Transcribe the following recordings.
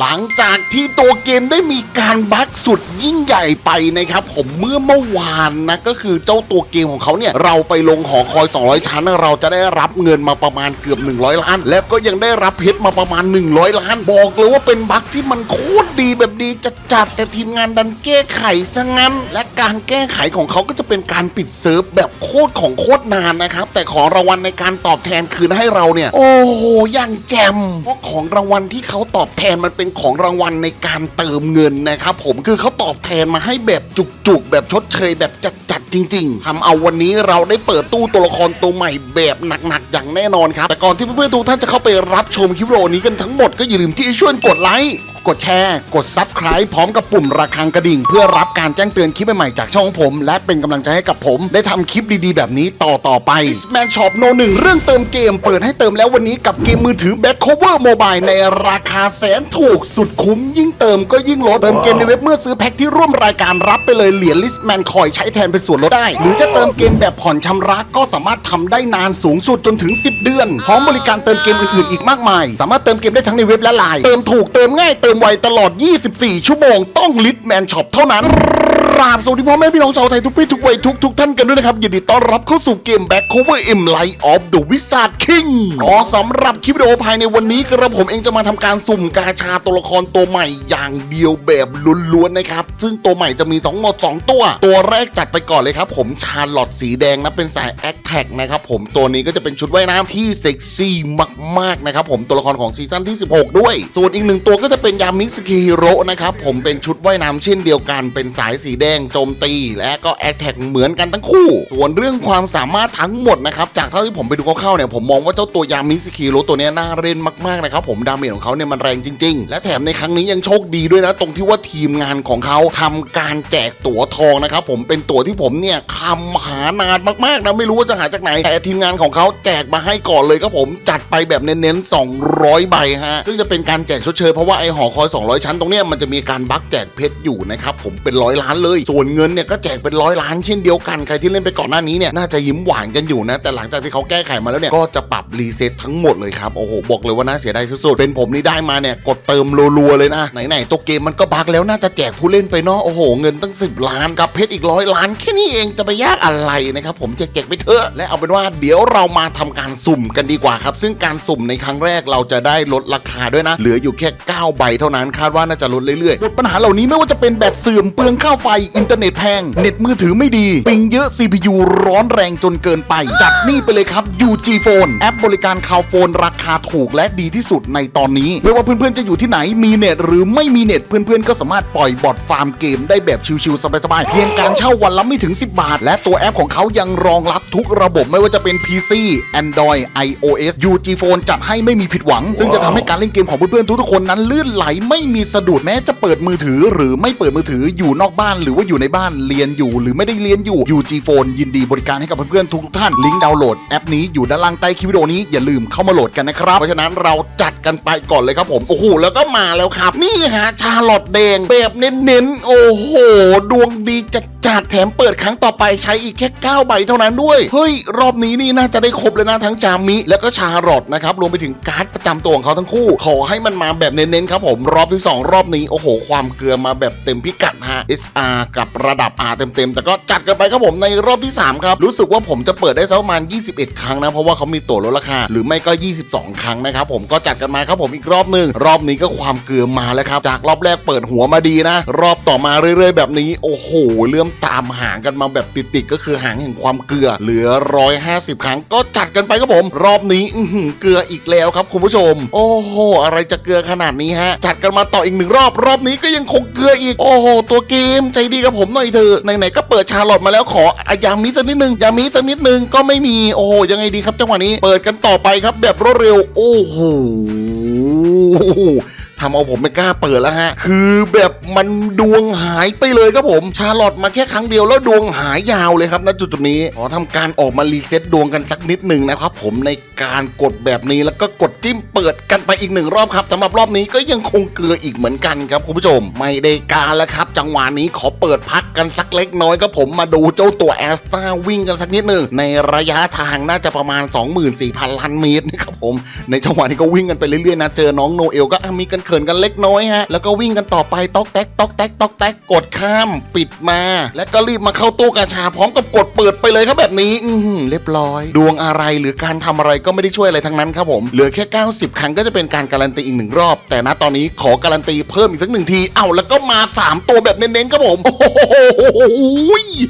หลังจากที่ตัวเกมได้มีการบั๊กสุดยิ่งใหญ่ไปนะครับ ผมเมื่อเมื่อวานนะก็คือเจ้าตัวเกมของเขาเนี่ย เราไปลงหอคอย 200 ชั้น เราจะได้รับเงินมาประมาณเกือบ 100 ล้าน แล้วก็ยังได้รับเพชรมาประมาณ 100 ล้าน บอกเลยว่าเป็นบั๊กที่มันโคตรดีแบบดีจัดๆแต่ทีมงานดันแก้ไขซะงั้น และการแก้ไขของเขาก็จะเป็นการปิดเซิร์ฟแบบโคตรของโคตรนานนะครับแต่ของรางวัลในการตอบแทนคืนให้เราเนี่ย โอ้โหอย่างแจมเพราะของรางวัลที่เขาตอบแทนมันเป็นของรางวัลในการเติมเงินนะครับผมคือเขาตอบแทนมาให้แบบจุกๆ แบบชดเชยแบบจัดๆจริง ๆทำเอาวันนี้เราได้เปิดตู้ตัวละครตัวใหม่แบบหนักๆ อย่างแน่นอนครับ แต่ก่อนที่เพื่อนๆทุกท่านจะเข้าไปรับชมคลิปวิดีโรนี้กันทั้งหมดก็อย่าลืมที่จะช่วยกดไลค์กดแชร์ กด Subscribe พร้อมกับปุ่มระฆังกระดิ่งเพื่อรับ การแจ้งเตือนคลิปใหม่ๆจากช่องผม และเป็นกำลังใจให้กับผม ได้ทำคลิปดีๆ แบบนี้ต่อต่อไป Man Shop No 1 เรื่องเติมเกม เปิดให้เติมแล้ววันนี้กับเกมมือถือ Back Cover Mobile ในราคาแสนถูกสุดคุ้ม ยิ่งเติมก็ยิ่งลดเติมเกมในเว็บเมื่อซื้อแพ็คที่ร่วมรายการรับไปเลยเหรียญ Listman Coin ใช้แทนเป็นส่วนลดได้ หรือจะเติมเกมแบบผ่อนชำระก็สามารถทำได้นานสูงสุดจนถึง 10 เดือนพร้อมบริการเติมเกมอื่นๆอีกมากมาย สามารถเติมเกมได้ทั้งในเว็บและไลน์เติมถูกเติมง่ายเติมไวตลอด 24 ชั่วโมงต้อง Listman Shop เท่านั้น ราบสวัสดีพ่อแม่พี่น้องชาวไทยทุกเพศทุกวัยทุกทุกท่านกันด้วยนะครับยินดีต้อนรับเข้าสู่เกม Back Cover M Light of the Wizard King อ๋อสำหรับคลิปวิดีโอภายในวันนี้กระผมเองจะมาทำการสุ่มกาชาตัวละครตัวใหม่อย่างเดียวแบบล้วนๆนะครับ ซึ่งตัวใหม่จะมีทั้งหมด 2 ตัว ตัวแรกจัดไปก่อนเลยครับ ผมชาร์ลอตสีแดงนะเป็นสายแอคแท็กนะครับผมตัวนี้ก็จะเป็นชุดว่ายน้ำที่เซ็กซี่มากๆนะครับผมตัวละครของซีซั่นที่ 16 ด้วย ส่วนอีกหนึ่งตัวก็จะเป็นยามิสกิฮิโร่นะครับผมเป็นชุดว่ายน้ำเช่นเดียวกันเป็นสายสีแดงโจมตี และก็แอคแท็กเหมือนกันทั้งคู่ ส่วนเรื่องความสามารถทั้งหมดนะครับจากเท่าที่ผมไปดูคร่าวๆเนี่ยผมมองว่าเจ้าตัวยามิสกิโรตัวนี้น่าเล่นมากๆนะครับผมดาเมจของเขาเนี่ยมันแรงจริง ๆ และแถมในครั้งนี้ยังโชคดีด้วยนะ ตรงที่ว่าทีมงานของเขาทำการแจกตั๋วทองนะครับผมเป็นตั๋วที่ผมเนี่ยคำหานานมากๆนะไม่รู้ว่าจะหาจากไหนแต่ทีมงานของเขาแจกมาให้ก่อนเลยครับผมจัดไปแบบเน้นๆ 200 ใบฮะซึ่งจะเป็นการแจกชดเชยเพราะว่าไอหอคอย 200 ชั้นตรงเนี้ยมันจะมีการบักแจกเพชรอยู่นะครับผมเป็นร้อยล้านเลยส่วนเงินเนี่ยก็แจกเป็นร้อยล้านเช่นเดียวกันใครที่เล่นไปก่อนหน้านี้เนี่ยน่าจะยิ้มหวานกันอยู่นะ แต่หลังจากที่เขาแก้ไขมาแล้วเนี่ยก็จะปรับรีเซ็ตทั้งหมดเลยครับโอ้โหบอกเลยว่าน่าเสียดายสุดๆเป็นผมนี่ได้มาเนี่ยกดเติมรัวๆเลยนะไหนๆตัวเกมมันก็บักแล้วน่าจะแจกผู้เล่นไปเนาะโอ้โหเงินตั้ง 10 ล้านกับเพชรอีกร้อยล้านแค่นี้เองจะไปยากอะไรนะครับผมแจกๆไปเถอะและเอาเป็นว่าเดี๋ยวเรามาทำการสุ่มกันดีกว่าครับ ซึ่งการสุ่มในครั้งแรกเราจะได้ลดราคาด้วยนะ เหลืออยู่แค่ 9 ใบเท่านั้นคาดว่าน่าจะลดเรื่อยๆหมดปัญหาเหล่านี้ไม่ว่าจะเป็นแบตเสื่อมเปลืองค่าไฟอินเทอร์เน็ตแพง เน็ตมือถือไม่ดี ปิงเยอะ CPU ร้อนแรงจนเกินไป จัดนี่ไปเลยครับ UG Phone แอปบริการข่าวโฟนราคาถูกและดีที่สุดในตอนนี้ ไม่ว่าเพื่อนๆจะอยู่ที่ไหนมีเน็ตหรือไม่มีเน็ตเพื่อนๆ ก็สามารถปล่อยบอทฟาร์มเกมได้แบบชิวๆสบายๆ เพียงการเช่าวันละไม่ถึง 10 บาท และตัวแอปของเขายังรองรับทุกระบบไม่ว่าจะเป็น PC Android iOS UG Phone จัดให้ไม่มีผิดหวัง ซึ่งจะทำให้การเล่นเกมของเพื่อนๆทุกๆคนนั้นลื่นไหลไม่มีสะดุดแม้จะเปิดมือถือ หรือไม่เปิดมือถืออยู่นอกบ้านหรือว่าอยู่ในบ้านเรียนอยู่ หรือไม่ได้เรียนอยู่ UG Phone ยินดีบริการให้กับเพื่อนๆทุกๆท่านลิงก์ดาวน์โหลดแอปนี้อยู่ด้านล่างใต้คลิปวิดีโอนี้อย่าลืมเข้ามาโหลดกันนะครับเพราะฉะนั้นเราจัดกันไปก่อนเลยครับผมโอ้โหแล้วก็มาแล้วครับ นี่ฮะชาลอตแดงแบบเน้นๆโอ้โห ดวงดีจัด จัดแถมเปิดครั้งต่อไปใช้อีกแค่ 9 ใบเท่านั้นด้วย เฮ้ย รอบนี้นี่น่าจะได้ครบเลยนะทั้งจามิ แล้วก็ชาลอตนะครับ รวมไปถึงการ์ดประจำตัวของเขาทั้งคู่ ขอให้มันมาแบบเน้นๆครับผม รอบที่ 2 รอบนี้ โอ้โห ความเกลือมาแบบเต็มพิกัดฮะ SR กับระดับ R เต็มๆ แต่ก็จัดกันไปครับผมในรอบที่ 3 ครับ รู้สึกว่าผมจะเปิดได้สักประมาณ 21 ครั้งนะ เพราะว่าเขามีตั๋วลดราคา หรือไม่ก็ 22 ครั้งนะครับผมก็จัดกันมาครับผมอีกรอบหนึ่งรอบนี้ก็ความเกลือมาแล้วครับจากรอบแรกเปิดหัวมาดีนะ รอบต่อมาเรื่อย ๆ แบบนี้โอ้โหเริ่มตามหางกันมาแบบติดๆก็คือหางแห่งความเกลือเหลือ 150 ครั้งก็จัดกันไปครับผม รอบนี้อืเกลืออีกแล้วครับคุณผู้ชม โอ้โห อะไรจะเกลือขนาดนี้ฮะ จัดกันมาต่ออีกหนึ่งรอบรอบนี้ก็ยังคงเกลืออีก โอ้โห ตัวเกมใจดีกับผมหน่อยเถอะไหนๆก็เปิดชาลอตมาแล้วขออยามิสักนิดนึงยามิสักนิดนึงก็ไม่มีโอ้โหยังไงดีครับจังหวะนี้เปิดกันต่อไปครับแบบรวดเร็ว โอ้โห ทำเอาผมไม่กล้าเปิดแล้วฮะ คือแบบมันดวงหายไปเลยครับผม ชาร์ลอตมาแค่ครั้งเดียวแล้วดวงหายยาวเลยครับณจุดจุดนี้ ขอทำการออกมารีเซ็ตดวงกันสักนิดหนึ่งนะครับผมในการกดแบบนี้แล้วก็กดจิ้มเปิดกันไปอีกหนึ่งรอบครับสำหรับรอบนี้ก็ยังคงเกลืออีกเหมือนกันครับคุณผู้ชม ไม่ได้การแล้วครับ จังหวะนี้ขอเปิดพักกันสักเล็กน้อยครับผมมาดูเจ้าตัวแอสตาวิ่งกันสักนิดหนึ่งในระยะทางน่าจะประมาณ 24,000ล้านเมตรนะครับผมในจังหวะนี้ก็วิ่งกันไปเรื่อยๆนะเจอน้องโนเอลก็มีกันเขินกันเล็กน้อยฮะ แล้วก็วิ่งกันต่อไปตอกแตกตอกแตกตอกแตกกดข้ามปิดมา แล้วก็รีบมาเข้าตู้กาชาพร้อมกับกดเปิดไปเลยครับแบบนี้ อืเรียบร้อย ดวงอะไรหรือการทำอะไรก็ไม่ได้ช่วยอะไรทั้งนั้นครับผม เหลือแค่ 90 ครั้งก็จะเป็นการการันตีอีกหนึ่งรอบ แต่ณตอนนี้ขอการันตีเพิ่มอีกสักหนึ่งที เอ้าแล้วก็มา 3 ตัวแบบเน้นๆครับผม โอ้โห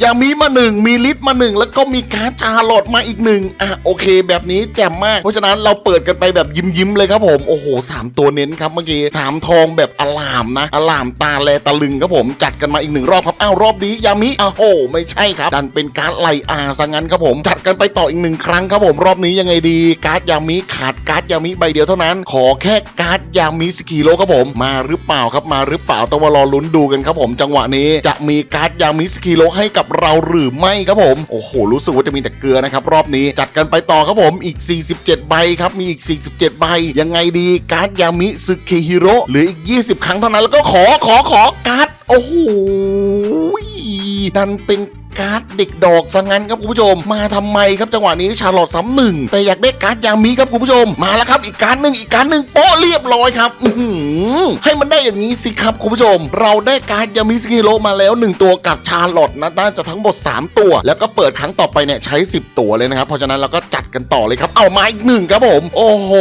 อย่างมีมาหนึ่งมีลิตรมาหนึ่งแล้วก็มีการ์ดจาร์ลอดมาอีกหนึ่งอะโอเค แบบนี้แจ่มมาก เพราะฉะนั้นเราเปิดกันไปแบบยิ้มๆเลยครับผม โอ้โหสามตัวเน้นครับเมื่อกี้สามทองแบบอลามนะอลามตาแลตะลึงครับผมจัดกันมาอีกหนึ่งรอบครับอ้าวรอบนี้ยามิอ้าวโหไม่ใช่ครับดันเป็นการ์ดไลอาซะงั้นครับผม จัดกันไปต่ออีกหนึ่งครั้งครับผมรอบนี้ยังไงดี การ์ดยามิขาดการ์ดยามิใบเดียวเท่านั้น ขอแค่การ์ดยามิสกิโลครับผมมาหรือเปล่าครับมาหรือเปล่าต้องมารอลุ้นดูกันครับผมจังหวะนี้จะมีการ์ดยามิสกิโลให้กับเราหรือไม่ครับผมโอ้โหรู้สึกว่าจะมีแต่เกลือนะครับรอบนี้จัดกันไปต่อครับผมอีก 47 ใบครับมีอีก 47 ใบยังไงดีการ์ดยามิซึเคฮิโร่หรืออีก 20 ครั้งเท่านั้นแล้วก็ขอขอขอการ์ดโอ้โหดันเป็น การ์ดเด็กดอกซะงั้นครับคุณผู้ชม มาทำไมครับจังหวะนี้ชาร์ลอตซ้ำหนึ่งแต่อยากได้การ์ดยามีครับคุณผู้ชมมาแล้วครับอีกการ์ดหนึ่งอีกการ์ดหนึ่งโป๊ะเรียบร้อยครับอื้อหือให้มันได้อย่างนี้สิครับคุณผู้ชม เราได้การ์ดยามิสกิโลมาแล้ว 1 ตัวกับชาร์ลอตนะน่าจะทั้งหมด 3 ตัว แล้วก็เปิดครั้งต่อไปเนี่ยใช้ 10 ตัวเลยนะครับเพราะฉะนั้นเราก็จัดกันต่อเลยครับเอามาอีกหนึ่งครับผม โอ้โห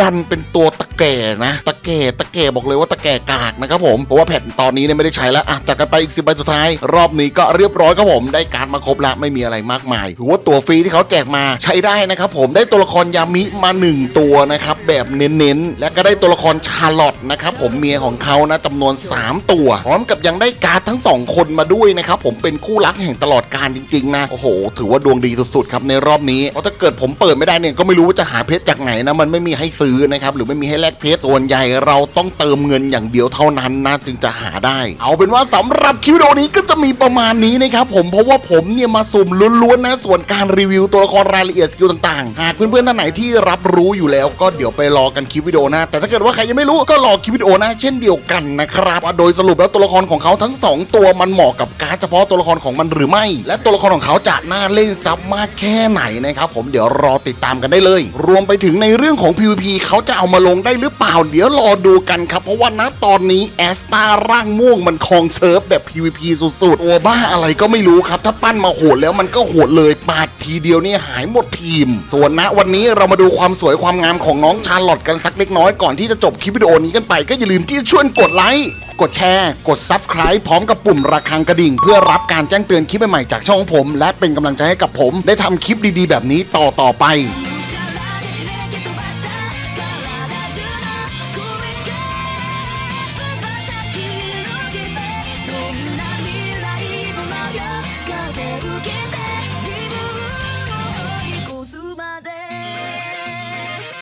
ดันเป็นตัวตะแก่นะ ตะแก่ตะแก่บอกเลยว่าตะแก่กากนะครับผมเพราะว่าแผ่นตอนนี้เนี่ยไม่ได้ใช้แล้วอะจัดกันไปอีกสิบใบสุดท้าย รอบนี้ก็เรียียบร้อยครับผมได้การ์ดมาครบละไม่มีอะไรมากมายถือว่าตัวฟรีที่เขาแจกมาใช้ได้นะครับผมได้ตัวละครยามิมา 1 ตัวนะครับแบบเน้นๆ และก็ได้ตัวละครชาร์ลอตนะครับผมเมียของเขานะจำนวน 3 ตัว พร้อมกับยังได้การ์ดทั้ง 2 คนมาด้วยนะครับผมเป็นคู่รักแห่งตลอดการจริงๆนะโอ้โห ถือว่าดวงดีสุดๆครับในรอบนี้เพราะถ้าเกิดผมเปิดไม่ได้เนี่ยก็ไม่รู้ว่าจะหาเพชรจากไหนนะมันไม่มีให้ซื้อนะครับหรือไม่มีให้แลกเพชรส่วนใหญ่เราต้องเติมเงินอย่างเดียวเท่านั้นนะจึงจะหาได้ เอาเป็นว่าสำหรับคลิปวิดีโอนี้ก็จะมีประมาณนี้นะครับผมเพราะว่าผมเนี่ยมาสุ่มล้วนๆนะส่วนการรีวิวตัวละครรายละเอียดสกิลต่างๆ หากเพื่อนๆท่านไหนที่รับรู้อยู่แล้วก็เดี๋ยวไปรอกันคลิปวิดีโอหนะแต่ถ้าเกิดว่าใครยังไม่รู้ก็รอคลิปวิดีโอหนะเช่นเดียวกันนะครับโดยสรุปแล้วตัวละครของเขาทั้งสองตัวมันเหมาะกับการเฉพาะตัวละครของมันหรือไม่ และตัวละครของเขาจะน่าเล่นซับมากแค่ไหนนะครับผมเดี๋ยวรอติดตามกันได้เลย รวมไปถึงในเรื่องของ PVP เขาจะเอามาลงได้หรือเปล่า เดี๋ยวรอดูกันครับเพราะว่าณตอนนี้แอสตาร่างม่วงมันคองเซิร์ฟแบบ PVP สุดๆตัวบ้าอะไรก็ไม่รู้ครับ ถ้าปั้นมาโหดแล้วมันก็โหดเลยปาดทีเดียวนี่หายหมดทีม ส่วนณวันนี้เรามาดูความสวยความงามของน้องชาร์ลอตกันสักเล็กน้อยก่อนที่จะจบคลิปวิดีโอนี้กันไป ก็อย่าลืมที่จะช่วยกดไลค์กดแชร์ กด Subscribe พร้อมกับปุ่มระฆังกระดิ่ง เพื่อรับการแจ้งเตือนคลิปใหม่ๆจากช่องผม และเป็นกำลังใจให้กับผม ได้ทำคลิปดีๆ แบบนี้ต่อๆไป